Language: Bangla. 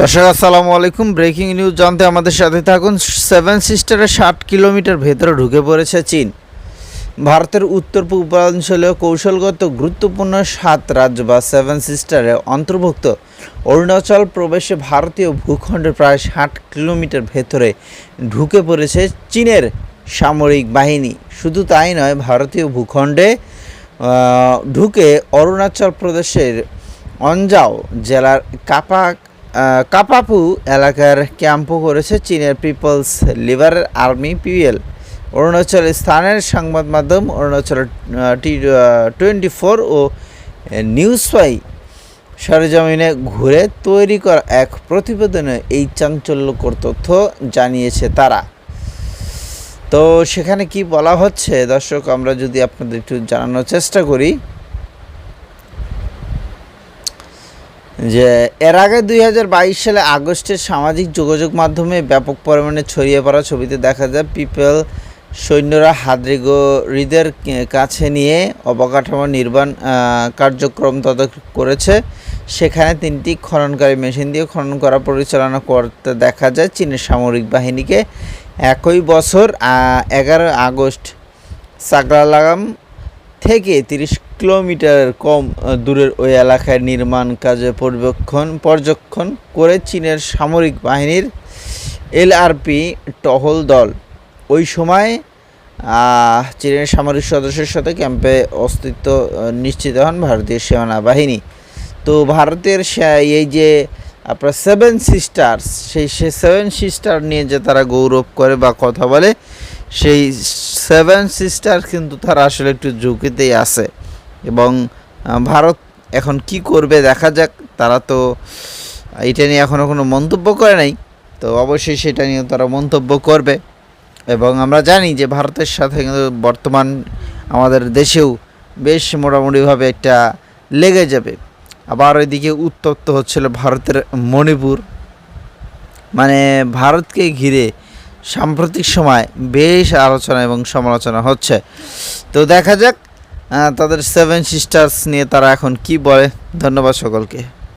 দর্শক আসসালামু আলাইকুম। ব্রেকিং নিউজ জানতে আমাদের সাথে থাকুন। সেভেন সিস্টারে ষাট কিলোমিটার ভেতরে ঢুকে পড়েছে চীন। ভারতের উত্তর পূর্বাঞ্চলীয় কৌশলগত গুরুত্বপূর্ণ সাত রাজ্য বা সেভেন সিস্টারে অন্তর্ভুক্ত। অরুণাচল প্রবেশে ভারতীয় ভূখণ্ডের প্রায় ষাট কিলোমিটার ভেতরে ঢুকে পড়েছে চীনের সামরিক বাহিনী। শুধু তাই নয় ভারতীয় ভূখণ্ডে ঢুকে অরুণাচল প্রদেশের অঞ্জাও জেলার কাপা আহ, কাপাপু এলাকার ক্যাম্পও করেছে চীনের People's Liberal Army PL. Arunachal স্থানের সংবাদ মাধ্যম অরুণাচল টি টোয়েন্টি ফোর ও নিউজ পাই সরেজমিনে ঘুরে তৈরি করা এক প্রতিবেদনে এই চাঞ্চল্যকর তথ্য জানিয়েছে তারা। তো সেখানে কি বলা হচ্ছে? দর্শক, আমরা যদি আপনাদের একটু জানানোর চেষ্টা করি। যে এর আগে দুই হাজার বাইশ সালে আগস্টের সামাজিক যোগাযোগ মাধ্যমে ব্যাপক পরিমাণে ছড়িয়ে পড়া ছবিতে দেখা যায় পিপল সৈন্যরা হাদ্রিগরিদের কাছে নিয়ে অবকাঠামো নির্মাণ কার্যক্রম তদারক করেছে। সেখানে তিনটি খননকারী মেশিন দিয়ে খনন করা পরিচালনা করতে দেখা যায় চীনের সামরিক বাহিনীকে। একই বছর এগারো আগস্ট সাগরালাগাম থেকে তিরিশ কিলোমিটার কম দূরের ওই এলাকায় নির্মাণ কাজে পর্যবেক্ষণ পর্যবেক্ষণ করে চীনের সামরিক বাহিনীর এলআরপি টহল দল। ওই সময় চীনের সামরিক সদস্যের সাথে ক্যাম্পে অস্তিত্ব নিশ্চিত হন ভারতীয় সেনা বাহিনী তো ভারতের সে- এই যে, আপনার সেভেন সিস্টার্স সেই সেভেন সিস্টার নিয়ে যে তারা গৌরব করে বা কথা বলে, সেই সেভেন সিস্টার কিন্তু তারা আসলে একটু ঝুঁকিতেই আছে। এবং ভারত এখন কি করবে দেখা যাক, তারা তো এটা নিয়ে এখনও কোনো মন্তব্য করে নাই। তো অবশ্যই সেটা নিয়ে তারা মন্তব্য করবে। এবং আমরা জানি যে ভারতের সাথে কিন্তু বর্তমান আমাদের দেশেও বেশ মোটামুটিভাবে একটা লেগে যাবে। আবার ওইদিকে উত্তপ্ত হচ্ছিল ভারতের মণিপুর। মানে ভারতকে ঘিরে সাম্প্রতিক সময় বেশ আলোচনা এবং সমালোচনা হচ্ছে। তো দেখা যাক তাদের সেভেন সিস্টার্স নিয়ে তারা এখন কি বলে। ধন্যবাদ সকলকে।